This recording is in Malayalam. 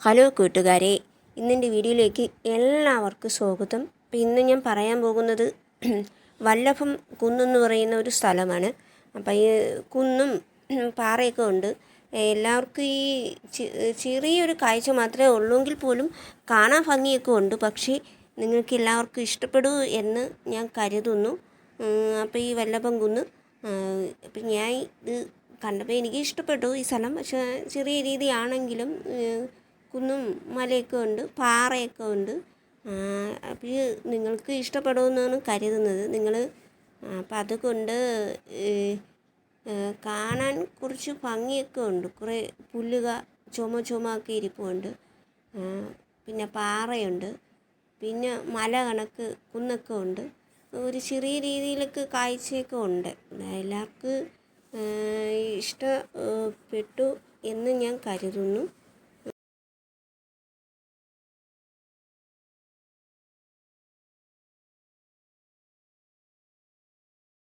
ഹലോ കൂട്ടുകാരെ ഇന്നെന്റെ വീഡിയോയിലേക്ക് എല്ലാവർക്കും സ്വാഗതം. അപ്പോൾ ഇന്ന് ഞാൻ പറയാൻ പോകുന്നത് വല്ലഭം കുന്നെന്ന് പറയുന്ന ഒരു സ്ഥലമാണ്. അപ്പോൾ ഈ കുന്നും പാറയൊക്കെ ഉണ്ട്. എല്ലാവർക്കും ഈ ചെറിയൊരു കാഴ്ച മാത്രമേ ഉള്ളൂങ്കിൽ പോലും കാണാൻ ഭംഗിയൊക്കെ ഉണ്ട്. പക്ഷേ നിങ്ങൾക്ക് എല്ലാവർക്കും ഇഷ്ടപ്പെടൂ എന്ന് ഞാൻ കരുതുന്നു. അപ്പോൾ ഈ വല്ലഭം കുന്ന് അപ്പം ഞാൻ ഇത് കണ്ടപ്പോൾ എനിക്ക് ഇഷ്ടപ്പെട്ടു ഈ സ്ഥലം. പക്ഷേ ചെറിയ രീതിയാണെങ്കിലും കുന്നും മലയൊക്കെ ഉണ്ട് പാറയൊക്കെ ഉണ്ട്. അപ്പോൾ നിങ്ങൾക്ക് ഇഷ്ടപ്പെടുമെന്നാണ് കരുതുന്നത്. നിങ്ങൾ അപ്പം അതുകൊണ്ട് കാണാൻ കുറച്ച് ഭംഗിയൊക്കെ ഉണ്ട്. കുറേ പുല്ലുക ചുമ ചുമ ഒക്കെ ഇരിപ്പുണ്ട് പിന്നെ പാറയുണ്ട്. പിന്നെ മല കണക്ക് കുന്നൊക്കെ ഉണ്ട്. ഒരു ചെറിയ രീതിയിലൊക്കെ കാഴ്ചയൊക്കെ ഉണ്ട്. എല്ലാവർക്കും ഇഷ്ടപ്പെട്ടു എന്ന് ഞാൻ കരുതുന്നു.